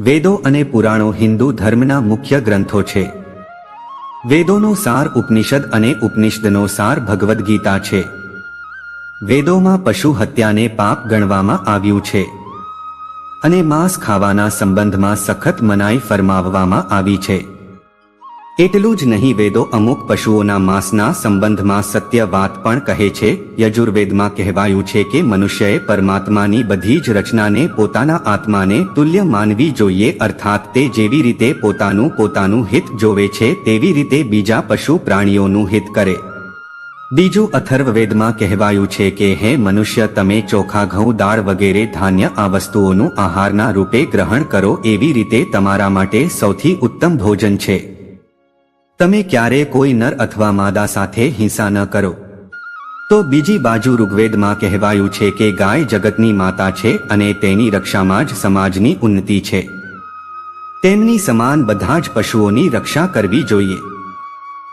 વેદો અને પુરાણો હિન્દુ ધર્મના મુખ્ય ગ્રંથો છે. વેદોનો સાર ઉપનિષદ અને ઉપનિષદનો સાર ભગવદ્ ગીતા છે. વેદોમાં પશુ હત્યાને પાપ ગણવામાં આવ્યું છે. અને માંસ ખાવાના સંબંધમાં સખત મનાઈ ફરમાવવામાં આવી છે. એટલું જ નહીં વેદો અમુક પશુઓના માંસના સંબંધમાં સત્ય વાત પણ કહે છે. યજુર્વેદમાં કહેવાયું છે કે મનુષ્યએ પરમાત્માની બધી જ રચનાને પોતાના આત્માને તુલ્ય માનવી જોઈએ અર્થાત તે જેવી રીતે પોતાનું પોતાનું હિત જોવે છે તેવી રીતે બીજા પશુ પ્રાણીઓનું હિત કરે. બીજું અથર્વવેદમાં કહેવાયું છે કે, હે મનુષ્ય, તમે ચોખા, ઘઉં, દાળ વગેરે ધાન્ય આ વસ્તુઓનું આહારના રૂપે ગ્રહણ કરો એવી રીતે તમારા માટે સૌથી ઉત્તમ ભોજન છે. તમે ક્યારે કોઈ નર અથવા માદા સાથે હિંસા ન કરો. તો બીજી બાજુ ઋગ્વેદમાં કહેવાયું છે કે ગાય જગતની માતા છે અને તેની રક્ષામાં જ સમાજની ઉન્નતિ છે. તેમની સમાન બધા જ પશુઓની રક્ષા કરવી જોઈએ.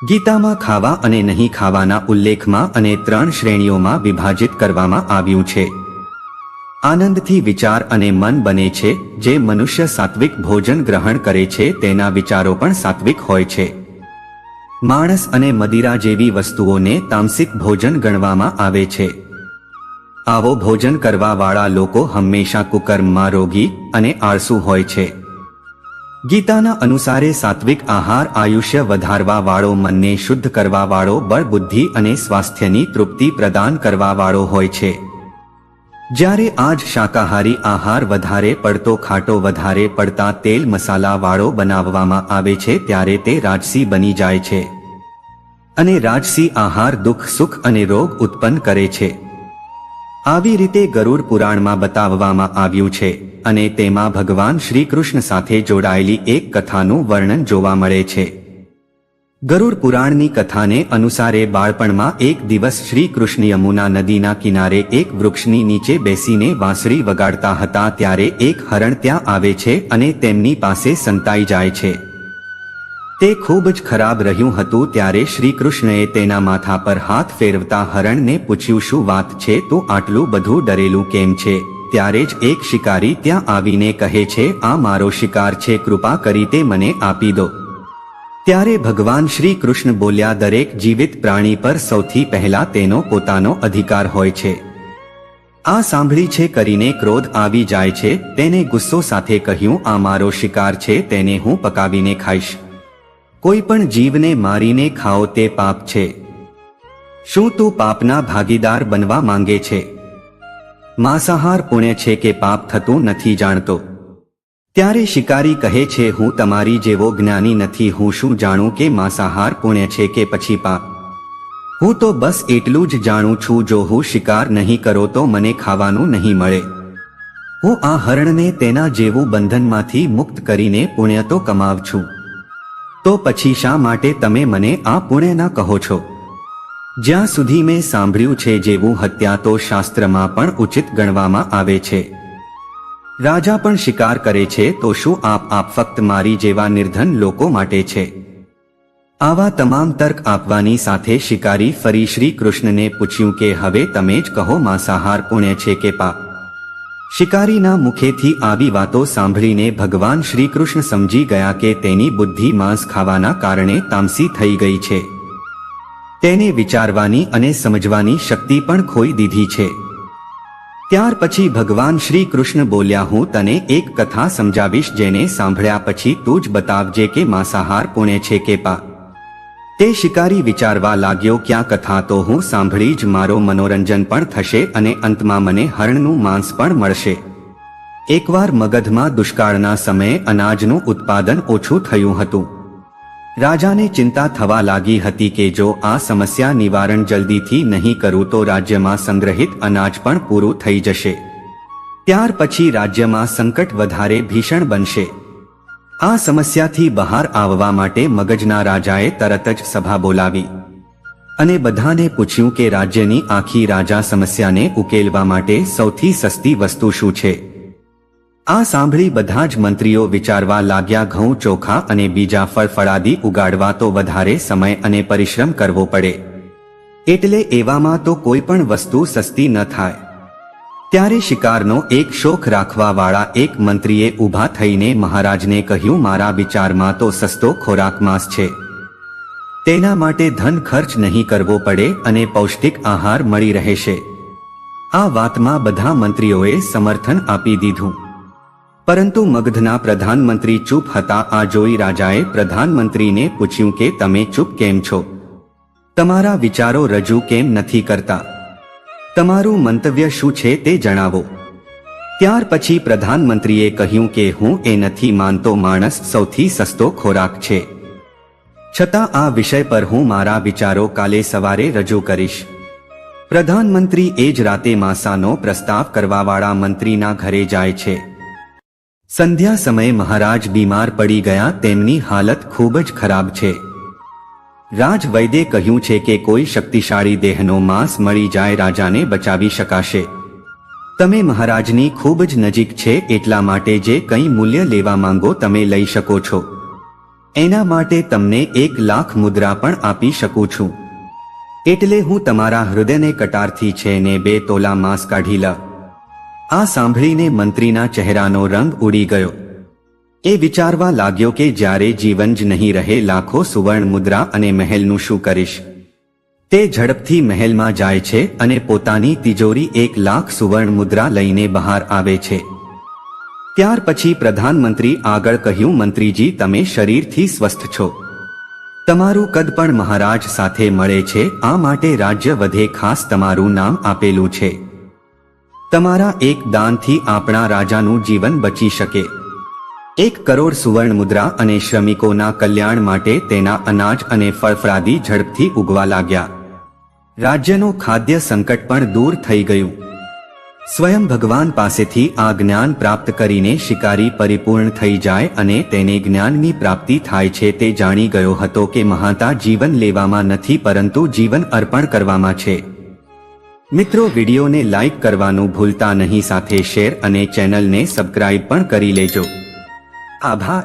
ગીતામાં ખાવા અને નહીં ખાવાના ઉલ્લેખમાં અને ત્રણ શ્રેણીઓમાં વિભાજિત કરવામાં આવ્યું છે. આનંદથી વિચાર અને મન બને છે, જે મનુષ્ય સાત્વિક ભોજન ગ્રહણ કરે છે, તેના વિચારો પણ સાત્વિક હોય છે. માણસ અને મદિરા જેવી વસ્તુઓને તામસિક ભોજન ગણવામાં આવે છે. આવો ભોજન કરવાવાળા લોકો હંમેશા કુકર્મમાં રોગી અને આળસુ હોય છે. ગીતાના અનુસારે સાત્વિક આહાર આયુષ્ય વધારવાવાળો, મનને શુદ્ધ કરવાવાળો, બળબુદ્ધિ બળ બુદ્ધિ અને સ્વાસ્થ્યની તૃપ્તિ પ્રદાન કરવાવાળો હોય છે. જ્યારે આજ શાકાહારી આહાર વધારે પડતો, ખાટો વધારે પડતા તેલ મસાલાવાળો બનાવવામાં આવે છે, ત્યારે તે રાજસી બની જાય છે. અને રાજસી આહાર દુઃખ, સુખ અને રોગ ઉત્પન્ન કરે છે. આવી રીતે ગરુડ પુરાણમાં બતાવવામાં આવ્યું છે અને તેમાં ભગવાન શ્રી કૃષ્ણ સાથે જોડાયેલી એક કથાનું વર્ણન જોવા મળે છે. ગરુડ પુરાણની કથાને અનુસારે બાળપણમાં એક દિવસ શ્રી કૃષ્ણ યમુના નદીના કિનારે એક વૃક્ષની નીચે બેસીને વાંસળી વગાડતા હતા ત્યારે એક હરણ ત્યાં આવે છે અને તેમની પાસે સંતાઈ જાય છે. તે ખૂબ જ ખરાબ રહ્યું હતું ત્યારે શ્રી કૃષ્ણએ તેના માથા પર હાથ ફેરવતા હરણને પૂછ્યું, શું વાત છે? તો આટલું બધું ડરેલું કેમ છે? ત્યારે જ એક શિકારી ત્યાં આવીને કહે છે, આ મારો શિકાર છે, કૃપા કરી તે મને આપી દો. ત્યારે ભગવાન શ્રી કૃષ્ણ બોલ્યા, દરેક જીવિત પ્રાણી પર સૌથી પહેલા તેનો પોતાનો અધિકાર હોય છે. આ સાંભળી છે કરીને ક્રોધ આવી જાય છે. તેને ગુસ્સો સાથે કહ્યું, આ મારો શિકાર છે, તેને હું પકાવીને ખાઈશ. કોઈ પણ જીવને મારીને ખાઓ તે પાપ છે. શું તું પાપના ભાગીદાર બનવા માંગે છે? માંસાહાર પુણ્ય છે કે પાપ થતું નથી જાણતો. ત્યારે શિકારી કહે છે, હું તમારી જેવો જ્ઞાની નથી. હું શું જાણું કે માંસાહાર પુણ્ય છે કે પછી પાપ? હું તો બસ એટલું જ જાણું છું, જો હું શિકાર નહીં કરો તો મને ખાવાનું નહીં મળે. હું આ હરણને તેના જેવું બંધનમાંથી મુક્ત કરીને પુણ્ય તો કમાવ છું. તો પછી શા માટે તમે મને આ પુણ્ય ના કહો છો? જ્યાં સુધી મેં સાંભળ્યું છે, જેવું હત્યા તો શાસ્ત્રમાં પણ ઉચિત ગણવામાં આવે છે. રાજા પણ શિકાર કરે છે તો શું આપ આપ ફક્ત મારી જેવા નિર્ધન લોકો માટે છે? આવા તમામ તર્ક આપવાની સાથે શિકારી ફરી શ્રી કૃષ્ણને પૂછ્યું કે, હવે તમે જ કહો માંસાહાર પુણ્ય છે કે પાપ શિકારીના મુખેથી આવી વાતો સાંભળીને ભગવાન શ્રી કૃષ્ણ સમજી ગયા કે તેની બુદ્ધિ માંસ ખાવાના કારણે તામસી થઈ ગઈ છે. તેને વિચારવાની અને સમજવાની શક્તિ પણ ખોઈ દીધી છે. ત્યાર પછી ભગવાન શ્રી કૃષ્ણ બોલ્યા, હું તને એક કથા સમજાવીશ જેને સાંભળ્યા પછી તું જ બતાવજે કે માંસાહાર પુણે છે કે પા. તે શિકારી વિચારવા લાગ્યો, ક્યાં કથા તો હું સાંભળી જ મારો મનોરંજન પણ થશે અને અંતમાં મને હરણનું માંસ પણ મળશે. એકવાર મગધમાં દુષ્કાળના સમયે અનાજનું ઉત્પાદન ઓછું થયું હતું. રાજાને ચિંતા થવા લાગી હતી કે જો આ સમસ્યા નિવારણ જલ્દીથી નહીં કરું તો રાજ્યમાં સંગ્રહિત અનાજ પણ પૂરું થઈ જશે. ત્યાર પછી રાજ્યમાં સંકટ વધારે ભીષણ બનશે. આ સમસ્યાથી બહાર આવવા માટે મગજના રાજાએ તરત જ સભા બોલાવી. અને બધાને પૂછ્યું કે રાજ્યની આખી રાજા સમસ્યાને ઉકેલવા માટે સૌથી સસ્તી વસ્તુ શું છે? આ સાંભળી બધા જ મંત્રીઓ વિચારવા લાગ્યા, ઘઉં ચોખા અને બીજા ફળફળાદી ઉગાડવા તો વધારે સમય અને પરિશ્રમ કરવો પડે. એટલે એવામાં તો કોઈ પણ વસ્તુ સસ્તી ન થાય. ત્યારે શિકારનો એક શોખ રાખવાવાળા એક મંત્રીએ ઊભા થઈને મહારાજને કહ્યું, મારા વિચારમાં તો સસ્તો ખોરાક માંસ છે. તેના માટે ધન ખર્ચ નહીં કરવો પડે અને પૌષ્ટિક આહાર મળી રહેશે. આ વાતમાં બધા મંત્રીઓએ સમર્થન આપી દીધું. પરંતુ મગધના પ્રધાનમંત્રી ચૂપ હતા. આ જોઈ રાજાએ પ્રધાનમંત્રીને પૂછ્યું કે, તમે ચૂપ કેમ છો? તમારા વિચારો રજૂ કેમ નથી કરતા? તમારું મંતવ્ય શું છે તે જણાવો. ત્યાર પછી પ્રધાનમંત્રીએ કહ્યું કે, હું એ નથી માનતો. માણસ સૌથી સસ્તો ખોરાક છે. છતાં આ વિષય પર હું મારા વિચારો કાલે સવારે રજૂ કરીશ. પ્રધાનમંત્રી એ જ રાતે માસાનો પ્રસ્તાવ કરવાવાળા મંત્રીના ઘરે જાય છે. સંધ્યા સમયે મહારાજ બીમાર પડી ગયા તેમની હાલત ખૂબ જ ખરાબ છે. રાજ કહ્યું છે કે કોઈ શક્તિશાળી દેહનો માંસ મળી જાય રાજાને બચાવી શકાશે. તમે મહારાજની ખૂબ જ નજીક છે એટલા માટે જે કંઈ મૂલ્ય લેવા માંગો તમે લઈ શકો છો. એના માટે તમને એક લાખ મુદ્રા પણ આપી શકું છું. એટલે હું તમારા હૃદયને કટારથી છે ને બે તોલા માંસ કાઢી લ. આ સાંભળીને મંત્રીના ચહેરાનો રંગ ઉડી ગયો. એ વિચારવા લાગ્યો કે જ્યારે જીવન જ નહીં રહે, લાખો સુવર્ણ મુદ્રા અને મહેલનું શું કરીશ? તે ઝડપથી મહેલમાં જાય છે અને પોતાની તિજોરી એક લાખ સુવર્ણ મુદ્રા લઈને બહાર આવે છે. ત્યાર પછી પ્રધાનમંત્રી આગળ કહ્યું, મંત્રીજી, તમે શરીરથી સ્વસ્થ છો. તમારું કદ પણ મહારાજ સાથે મળે છે. આ માટે રાજ્ય વધે ખાસ તમારું નામ આપેલું છે. તમારા એક દાનથી આપણા રાજાનું જીવન બચી શકે. એક કરોડ સુવર્ણ મુદ્રા અને શ્રમિકોના કલ્યાણ માટે તેના અનાજ અને ફળફળાદી ઝડપથી ઉગવા લાગ્યા. રાજ્યનો ખાદ્ય સંકટ પણ દૂર થઈ ગયું. સ્વયં ભગવાન પાસેથી આ જ્ઞાન પ્રાપ્ત કરીને શિકારી પરિપૂર્ણ થઈ જાય અને તેને જ્ઞાનની પ્રાપ્તિ થાય છે તે જાણી ગયો હતો કે મહાતા જીવન લેવામાં નથી પરંતુ જીવન અર્પણ કરવામાં છે. મિત્રો, વિડીયોને લાઈક કરવાનું ભૂલતા નહીં. સાથે શેર અને ચેનલને સબસ્ક્રાઇબ પણ કરી લેજો. આભાર.